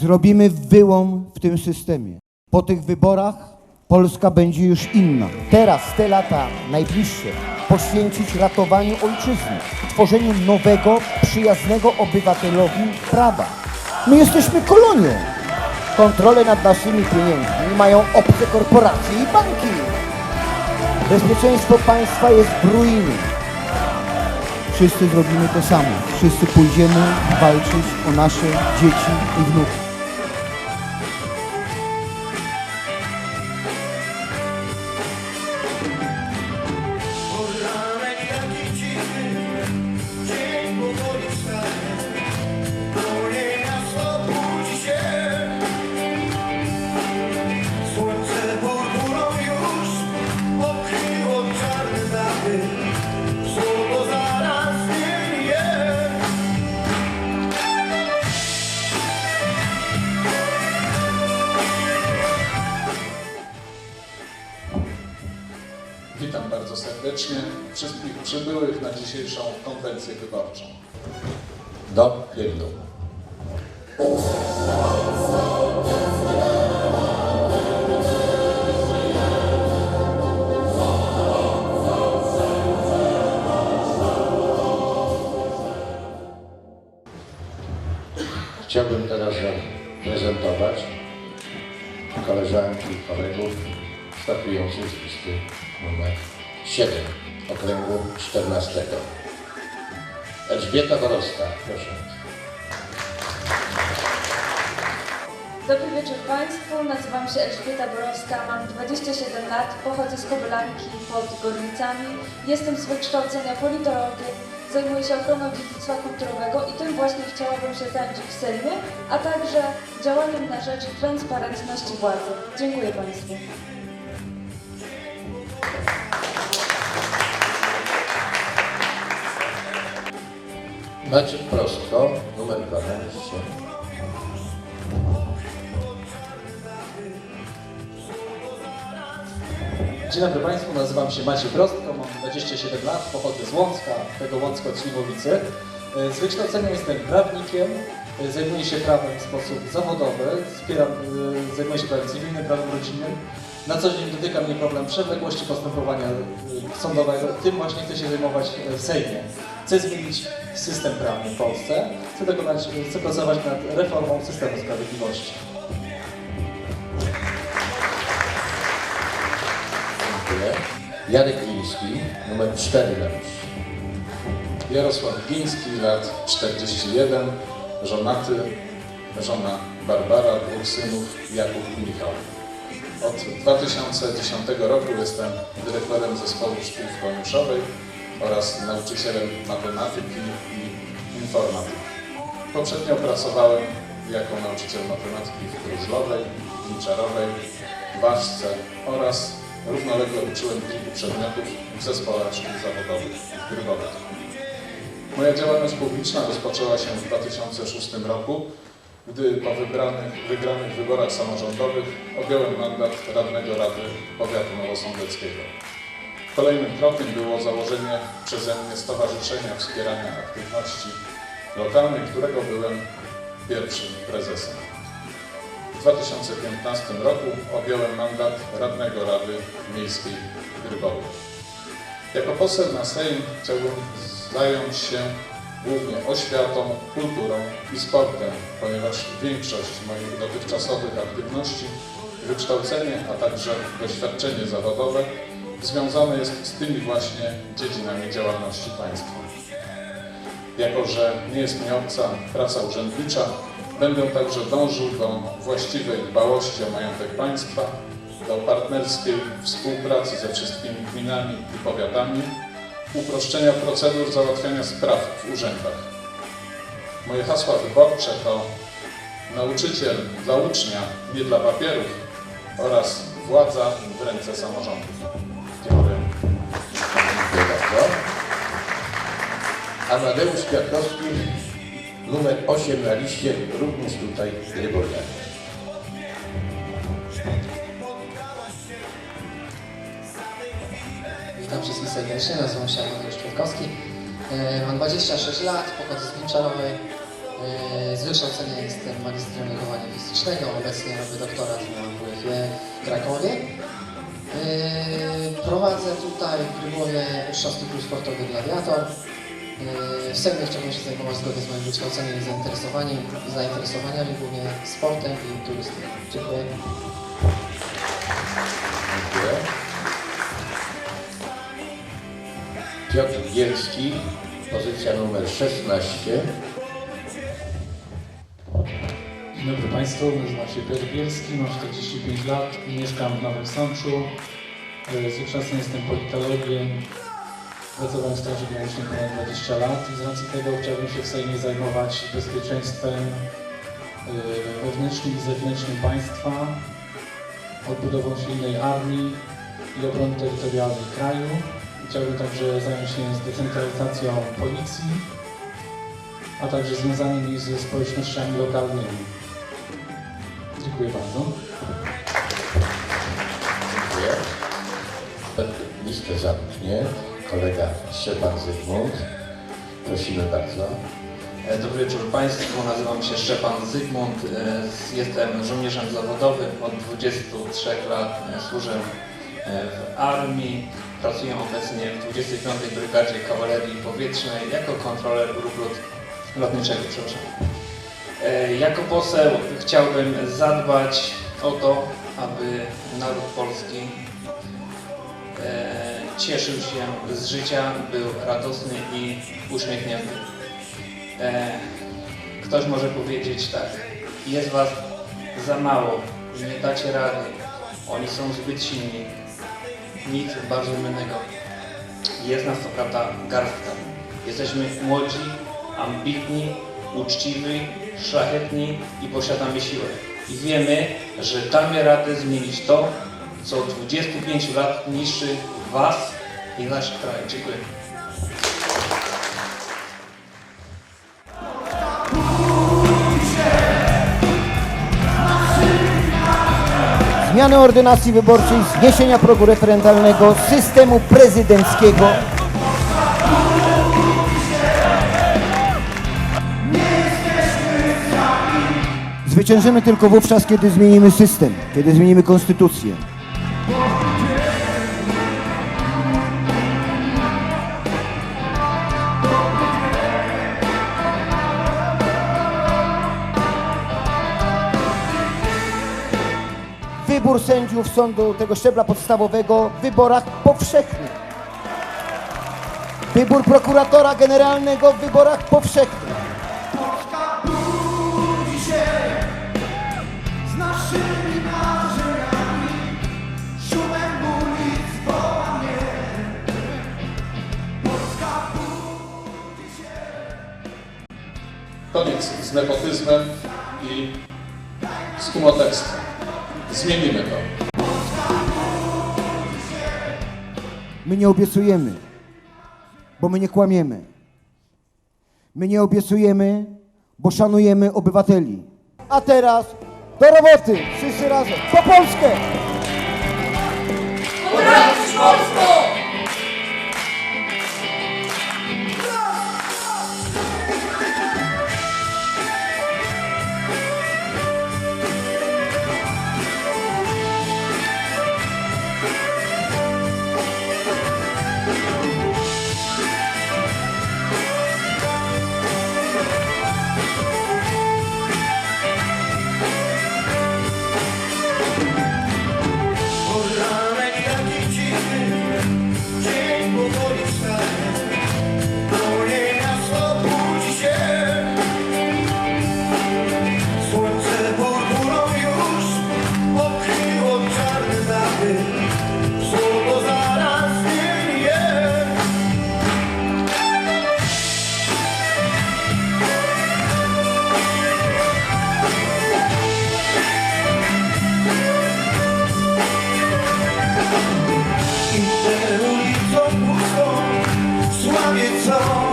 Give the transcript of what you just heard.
Zrobimy wyłom w tym systemie. Po tych wyborach Polska będzie już inna. Teraz te lata najbliższe poświęcić ratowaniu ojczyzny, tworzeniu nowego, przyjaznego obywatelowi prawa. My jesteśmy kolonią. Kontrolę nad naszymi pieniędzmi mają obce korporacje i banki. Bezpieczeństwo państwa jest w ruinie. Wszyscy zrobimy to samo. Wszyscy pójdziemy walczyć o nasze dzieci i wnuki. Przybyłych na dzisiejszą konwencję wyborczą. Do hymnu. Chciałbym teraz zaprezentować koleżanki i kolegów startujących z listy numer 7 okręgu 14. Elżbieta Borowska, proszę. Dobry wieczór Państwu, nazywam się Elżbieta Borowska, mam 27 lat, pochodzę z Kobylanki pod Gorlicami, jestem z wykształcenia politologiem, zajmuję się ochroną dziedzictwa kulturowego i tym właśnie chciałabym się zająć w Sejmie, a także działaniem na rzecz transparentności władzy. Dziękuję Państwu. Maciek Prostko, numer 12. Dzień dobry Państwu, nazywam się Maciej Prostko, mam 27 lat, pochodzę z Łącka, tego Łącka od Śliwowicy. E, Z wykształcenia jestem prawnikiem, e, zajmuję się prawem w sposób zawodowy, wspieram, e, zajmuję się prawem cywilnym, prawem rodzinnym. Na co dzień dotyka mnie problem przewlekłości postępowania sądowego, tym właśnie chcę się zajmować w Sejmie. Chcę zmienić system prawny w Polsce, chcę, dokonać, chcę pracować nad reformą systemu sprawiedliwości. Dziękuję. Jarek Gliński, numer 4 na. Jarosław Gliński, lat 41, żonaty, żona Barbara, dwóch synów, Jakub i Michał. Od 2010 roku jestem dyrektorem zespołu szkół Koniuszowej oraz nauczycielem matematyki i informatyki. Poprzednio pracowałem jako nauczyciel matematyki w Krużlowej, Gniczarowej, Ważce oraz równolegle uczyłem kilku przedmiotów w zespołach szkół zawodowych w Grybowie. Moja działalność publiczna rozpoczęła się w 2006 roku, gdy po wybranych, wygranych wyborach samorządowych objąłem mandat radnego Rady Powiatu Nowosądeckiego. Kolejnym krokiem było założenie przeze mnie Stowarzyszenia Wspierania Aktywności Lokalnej, którego byłem pierwszym prezesem. W 2015 roku objąłem mandat radnego Rady Miejskiej w Grybowie. Jako poseł na Sejm chciałbym zająć się głównie oświatą, kulturą i sportem, ponieważ większość moich dotychczasowych aktywności, wykształcenie, a także doświadczenie zawodowe związane jest z tymi właśnie dziedzinami działalności państwa. Jako, że nie jest mi obca praca urzędnicza, będę także dążył do właściwej dbałości o majątek państwa, do partnerskiej współpracy ze wszystkimi gminami i powiatami, uproszczenia procedur załatwiania spraw w urzędach. Moje hasła wyborcze to nauczyciel dla ucznia, nie dla papierów oraz władza w ręce samorządów. Amadeusz Kwiatkowski, numer 8 na liście, również tutaj Grybowianie. Witam wszystkich serdecznie, nazywam się Amadeusz Kwiatkowski. E, Mam 26 lat, pochodzę z Minczarowej. E, Z wykształcenia jestem magistrem wychowania fizycznego. Obecnie robię doktorat na WF-ie w Krakowie. Yy, Prowadzę tutaj w mistrzowski klub sportowy Gladiator. Yy, Wstępnie chciałbym się zajmować zgodnie z moim wykształceniem i zainteresowaniem, zainteresowaniami, głównie sportem i turystyką. Dziękuję. Dziękuję. Piotr Bielski, pozycja numer 16. Dzień dobry Państwu, nazywam się Piotr Bielski, mam 45 lat i mieszkam w Nowym Sączu. E, Z wykształcenia jestem politologiem. Pracowałem w Straży Granicznej ponad 20 lat i z racji tego chciałbym się w Sejmie zajmować bezpieczeństwem e, wewnętrznym i zewnętrznym państwa, odbudową silnej armii i obrony terytorialnej kraju. Chciałbym także zająć się decentralizacją policji, a także związanymi ze społecznościami lokalnymi. Dziękuję bardzo. Dziękuję. Listę zamknie kolega Szczepan Zygmunt. Prosimy bardzo. E, Dobry wieczór Państwu, nazywam się Szczepan Zygmunt, e, jestem żołnierzem zawodowym, od 23 lat e, służę w armii, pracuję obecnie w 25. Brygadzie Kawalerii Powietrznej jako kontroler ruchu lot, lotniczego. Przepraszam. Jako poseł chciałbym zadbać o to, aby naród polski cieszył się z życia, był radosny i uśmiechnięty. E, ktoś może powiedzieć tak, jest was za mało, nie dacie rady, oni są zbyt silni, nic bardziej mylnego. Jest nas co prawda garstka. Jesteśmy młodzi, ambitni, uczciwi, szlachetni i posiadamy siłę. I wiemy, że damy radę zmienić to, co od 25 lat niszczy was i nasz kraj. Dziękuję. Zmiany ordynacji wyborczej, zniesienia progu referendalnego, systemu prezydenckiego. Zwyciężymy tylko wówczas, kiedy zmienimy system, kiedy zmienimy konstytucję. Wybór sędziów sądu tego szczebla podstawowego w wyborach powszechnych. Wybór prokuratora generalnego w wyborach powszechnych. Polska budzi się z naszymi marzeniami, szumem ulic woła mnie. Polska budzi się. Koniec z nepotyzmem i z kumoterstwem. Zmienimy to. My nie obiecujemy, bo my nie kłamiemy. My nie obiecujemy, bo szanujemy obywateli. A teraz do roboty, wszyscy razem, po Polskę! Uratować Polskę! it's on.